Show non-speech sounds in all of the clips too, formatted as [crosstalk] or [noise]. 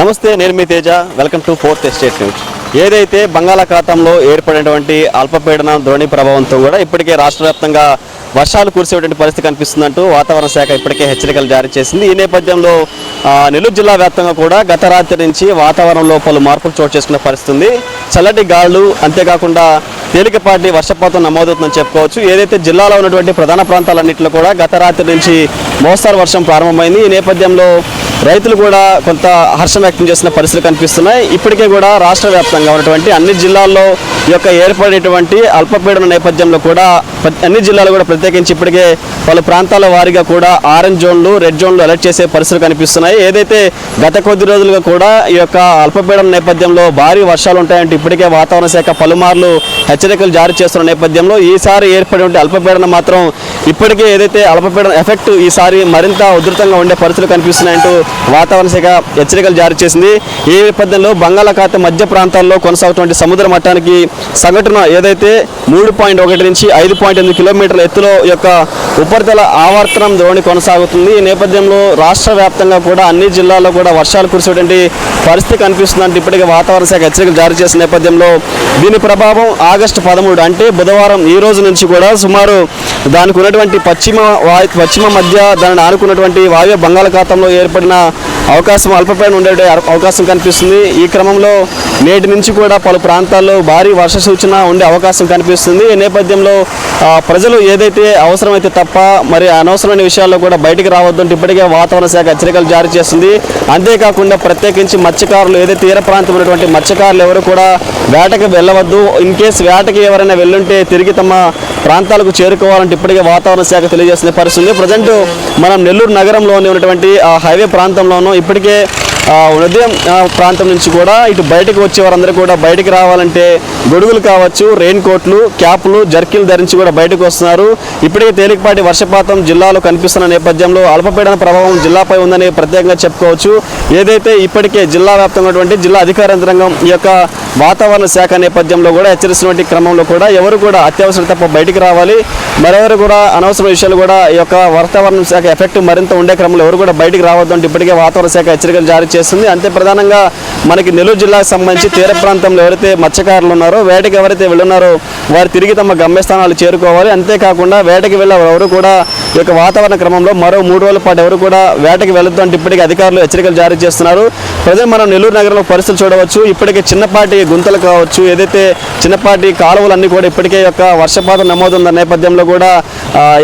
నమస్తే నేను మీ Teja. Welcome to fourth estate news. ఏదైతే బంగాళాఖాతంలో ఏర్పడినటువంటి అల్పపీడన ద్రోణి ప్రభావంతో కూడా ఇప్పటికే రాష్ట్ర వ్యాప్తంగా వర్షాలు కురిసేటువంటి పరిస్థితి కనిపిస్తుందంటూ వాతావరణ శాఖ ఇప్పటికే హెచ్చరికలు జారీ చేసింది. ఈ నేపథ్యంలో నెల్లూరు జిల్లా వ్యాప్తంగా కూడా గత రాత్రి నుంచి వాతావరణంలో పలు మార్పులు చోటు చేసుకున్న పరిస్థితి ఉంది. చల్లటి గాలులు అంతేకాకుండా తేలికపాటి వర్షపాతం నమోదవుతుందని చెప్పుకోవచ్చు. ఏదైతే జిల్లాలో ఉన్నటువంటి ప్రధాన ప్రాంతాలన్నింటిలో కూడా గత రాత్రి నుంచి మోస్తారు వర్షం ప్రారంభమైంది. ఈ నేపథ్యంలో రైతులు కూడా కొంత హర్షం వ్యక్తం చేసిన పరిస్థితులు కనిపిస్తున్నాయి. ఇప్పటికే కూడా రాష్ట్ర వ్యాప్తంగా ఉన్నటువంటి అన్ని జిల్లాల్లో ఈ యొక్క ఏర్పడేటువంటి అల్పపీడన నేపథ్యంలో కూడా అన్ని జిల్లాలు కూడా ప్రత్యేకించి ఇప్పటికే పలు ప్రాంతాల వారీగా కూడా ఆరెంజ్ జోన్లు రెడ్ జోన్లు అలర్ట్ చేసే పరిస్థితులు కనిపిస్తున్నాయి. ఏదైతే గత కొద్ది రోజులుగా కూడా ఈ యొక్క అల్పపీడన నేపథ్యంలో భారీ వర్షాలు ఉంటాయంటే ఇప్పటికే వాతావరణ శాఖ పలుమార్లు హెచ్చరికలు జారీ చేస్తున్న నేపథ్యంలో ఈసారి ఏర్పడినటువంటి అల్పపీడనం మాత్రం ఇప్పటికే ఏదైతే అల్పపీడన ఎఫెక్ట్ ఈసారి మరింత ఉధృతంగా ఉండే పరిస్థితులు కనిపిస్తున్నాయంటూ వాతావరణ శాఖ హెచ్చరికలు జారీ చేసింది. ఈ నేపథ్యంలో బంగాళాఖాతం మధ్య ప్రాంతాల్లో కొనసాగుతున్న సముద్ర మట్టానికి సగటున ఏదైతే మూడు పాయింట్ ఒకటి నుంచి ఐదు పాయింట్ ఎనిమిది కిలోమీటర్ల ఎత్తులో యొక్క ఉపరితల ఆవర్తనం ధోరణి కొనసాగుతుంది. ఈ నేపథ్యంలో రాష్ట్ర వ్యాప్తంగా కూడా అన్ని జిల్లాల్లో కూడా వర్షాలు కురిసేటువంటి పరిస్థితి కనిపిస్తుందంటే ఇప్పటికే వాతావరణ శాఖ హెచ్చరికలు జారీ చేసిన నేపథ్యంలో దీని ప్రభావం ఆగస్టు పదమూడు అంటే బుధవారం ఈ రోజు నుంచి కూడా సుమారు దానికి ఉన్నటువంటి పశ్చిమ వాయు పశ్చిమ మధ్య దానిని ఆనుకున్నటువంటి వాయు బంగాళాఖాతంలో ఏర్పడిన అవకాశం అల్పపైన ఉండే అవకాశం కనిపిస్తుంది. ఈ క్రమంలో నేటి నుంచి కూడా పలు ప్రాంతాల్లో భారీ వర్ష సూచన ఉండే అవకాశం కనిపిస్తుంది. ఈ నేపథ్యంలో ప్రజలు ఏదైతే అవసరమైతే తప్ప మరి అనవసరమైన విషయాల్లో కూడా బయటికి రావద్దంటే ఇప్పటికే వాతావరణ శాఖ హెచ్చరికలు జారీ చేస్తుంది అంతేకాకుండా ప్రత్యేకించి మత్స్యకారులు ఏదైతే తీర ప్రాంతం ఉన్నటువంటి మత్స్యకారులు ఎవరు కూడా వేటకి వెళ్ళవద్దు. ఇన్ కేసు వేటకి ఎవరైనా వెళ్ళుంటే తిరిగి తమ ప్రాంతాలకు చేరుకోవాలంటే ఇప్పటికే వాతావరణ శాఖ తెలియజేసిన పరిస్థితి ప్రజెంట్ మనం నెల్లూరు నగరంలోని ఉన్నటువంటి హైవే ప్రాంతంలోనూ ఇప్పటికే ఉదయం ప్రాంతం నుంచి కూడా ఇటు బయటకు వచ్చే వారందరూ కూడా బయటికి రావాలంటే గొడుగులు కావచ్చు రెయిన్ కోట్లు క్యాప్లు జర్కీలు ధరించి కూడా బయటకు వస్తున్నారు. ఇప్పటికే తేలికపాటి వర్షపాతం జిల్లాలో కనిపిస్తున్న నేపథ్యంలో అల్పపీడన ప్రభావం జిల్లాపై ఉందని ప్రత్యేకంగా చెప్పుకోవచ్చు. ఏదైతే ఇప్పటికే జిల్లా వ్యాప్తంగా ఉన్నటువంటి జిల్లా అధికార యంత్రాంగం ఈ యొక్క వాతావరణ శాఖ నేపథ్యంలో కూడా హెచ్చరిస్తున్నటువంటి క్రమంలో కూడా ఎవరు కూడా అత్యవసరం తప్ప బయటికి రావాలి. మరెవరు కూడా అనవసర విషయాలు కూడా ఈ యొక్క వాతావరణ శాఖ ఎఫెక్ట్ మరింత ఉండే క్రమంలో ఎవరు కూడా బయటికి రావద్దు అంటే ఇప్పటికే వాతావరణ శాఖ హెచ్చరికలు జారీ చేస్తుంది. అంతే ప్రధానంగా మనకి నెల్లూరు జిల్లాకు సంబంధించి [laughs] తీర ప్రాంతంలో ఎవరైతే మత్స్యకారులు ఉన్నారో వేటకి ఎవరైతే వెళ్ళున్నారో వారు తిరిగి తమ గమ్యస్థానాలు చేరుకోవాలి. అంతేకాకుండా వేటకి వెళ్ళే ఎవరు కూడా ఈ యొక్క వాతావరణ క్రమంలో మరో మూడు రోజుల పాటు ఎవరు కూడా వేటకి వెళ్ళొద్దు అంటే ఇప్పటికే అధికారులు హెచ్చరికలు జారీ చేస్తున్నారు. ప్రజలు మనం నెల్లూరు నగరంలో పరిస్థితులు చూడవచ్చు. ఇప్పటికే చిన్నపాటి గుంతలు కావచ్చు ఏదైతే చిన్నపాటి కాలువలన్నీ కూడా ఇప్పటికే యొక్క వర్షపాతం నమోదున్న నేపథ్యంలో కూడా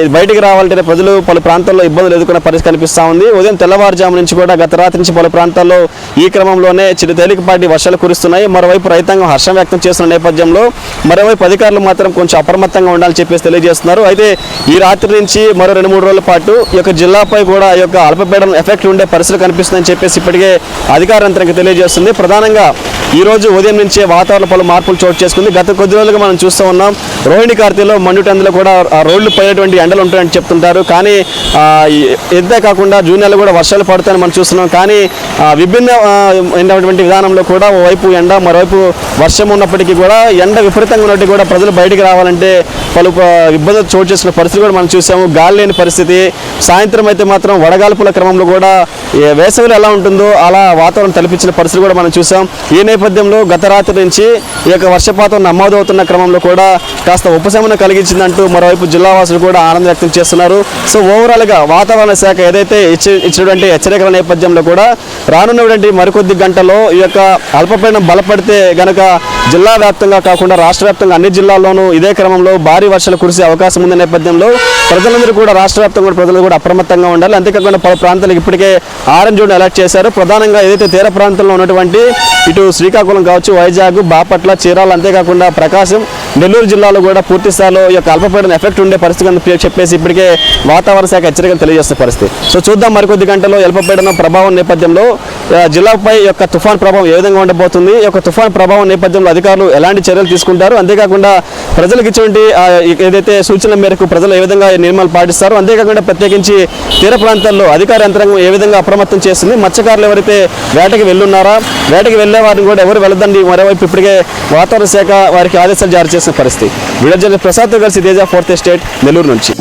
ఇది బయటికి రావాలంటే ప్రజలు పలు ప్రాంతాల్లో ఇబ్బందులు ఎదుర్కొనే పరిస్థితి కనిపిస్తూ ఉంది. ఉదయం తెల్లవారుజాము నుంచి కూడా గత రాత్రి నుంచి పలు ప్రాంతాల్లో ఈ క్రమంలోనే చిరు తేలికపాటి వర్షాలు కురుస్తున్నాయి. మరోవైపు రైతాంగం హర్షం వ్యక్తం చేస్తున్న నేపథ్యంలో మరోవైపు అధికారులు మాత్రం కొంచెం అప్రమత్తంగా ఉండాలని చెప్పేసి తెలియజేస్తున్నారు. అయితే ఈ రాత్రి నుంచి మరో రెండు మూడు రోజుల పాటు ఈ యొక్క జిల్లాపై కూడా ఈ యొక్క అల్పపీడనం ఎఫెక్ట్ ఉండే పరిస్థితులు కనిపిస్తుందని చెప్పేసి ఇప్పటికే అధికార యంత్రాంగం తెలియజేస్తుంది. ప్రధానంగా ఈరోజు ఉదయం నుంచే వాతావరణ పలు మార్పులు చోటు చేసుకుంది. గత కొద్ది రోజులుగా మనం చూస్తూ ఉన్నాం రోహిణి కార్తీలో మండుటందులో కూడా ఆ రోడ్లు పైనటువంటి ఎండలు ఉంటాయని చెప్తుంటారు. కానీ ఆ, కాకుండా జూనియర్లు కూడా వర్షాలు పడతాయని మనం చూస్తున్నాం. కానీ విభిన్న ఆ, అయినటువంటి విధానంలో కూడా ఓవైపు ఎండ మరోవైపు వర్షం ఉన్నప్పటికీ కూడా ఎండ విపరీతంగా ఉన్నట్టు కూడా ప్రజలు బయటికి రావాలంటే పలు ఇబ్బందులు చోటు చేసిన పరిస్థితి కూడా మనం చూసాము. గాలి లేని పరిస్థితి. సాయంత్రం అయితే మాత్రం వడగాల్పుల క్రమంలో కూడా వేసవిలో ఎలా ఉంటుందో అలా వాతావరణం తలపించిన పరిస్థితి కూడా మనం చూసాం. ఈ నేపథ్యంలో గత రాత్రి నుంచి ఈ యొక్క వర్షపాతం నమోదవుతున్న క్రమంలో కూడా కాస్త ఉపశమనం కలిగించిందంటూ మరోవైపు జిల్లావాసులు కూడా ఆనందం వ్యక్తం చేస్తున్నారు. సో ఓవరాల్గా వాతావరణ శాఖ ఏదైతే ఇచ్చి ఇచ్చినటువంటి హెచ్చరికల నేపథ్యంలో కూడా రానున్నటువంటి మరికొద్ది గంటల్లో ఈ యొక్క అల్పపీడనం బలపడితే గనక జిల్లా వ్యాప్తంగా కాకుండా రాష్ట్ర వ్యాప్తంగా అన్ని జిల్లాల్లోనూ ఇదే క్రమంలో భారీ వర్షాలు కురిసే అవకాశం ఉన్న నేపథ్యంలో ప్రజలందరూ కూడా రాష్ట్ర వ్యాప్తంగా కూడా ప్రజలు కూడా అప్రమత్తంగా ఉండాలి. అంతేకాకుండా పలు ప్రాంతాలకు ఇప్పటికే ఆరెంజ్ జోన్ అలర్ట్ చేశారు. ప్రధానంగా ఏదైతే తీర ప్రాంతంలో ఉన్నటువంటి ఇటు శ్రీకాకుళం కావచ్చు వైజాగ్ బాపట్ల చీరాల అంతేకాకుండా ప్రకాశం నెల్లూరు జిల్లాలో కూడా పూర్తి స్థాయిలో ఈ యొక్క అల్పపీడన ఎఫెక్ట్ ఉండే పరిస్థితి అని చెప్పేసి ఇప్పటికే వాతావరణ శాఖ హెచ్చరికలు తెలియజేస్తున్న పరిస్థితి. సో చూద్దాం మరికొద్ది గంటలో అల్పపీడన ప్రభావం నేపథ్యంలో జిల్లాపై యొక్క తుఫాన్ ప్రభావం ఏ విధంగా ఉండబోతుంది? ఈ యొక్క తుఫాన్ ప్రభావం నేపథ్యంలో అధికారులు ఎలాంటి చర్యలు తీసుకుంటారు? అంతేకాకుండా ప్రజలకు ఇటువంటి ఏదైతే సూచనల మేరకు ప్రజలు ఏ విధంగా నియమాలు పాటిస్తారు? అంతేకాకుండా ప్రత్యేకించి తీర ప్రాంతాల్లో అధికార యంత్రాంగం ఏ విధంగా అప్రమత్తం చేస్తుంది? మత్స్యకారులు ఎవరైతే వేటకి వెళ్ళున్నారా? వేటకి వెళ్ళే వారిని కూడా ఎవరు వెళ్ళదండి? మరోవైపు ఇప్పటికే వాతావరణ శాఖ వారికి ఆదేశాలు జారీ చేసిన పరిస్థితి. విడజన ప్రసాద్ ప్రసాద్తో కలిసి తేజ ఫోర్త్ ఎస్టేట్ నెల్లూరు నుంచి.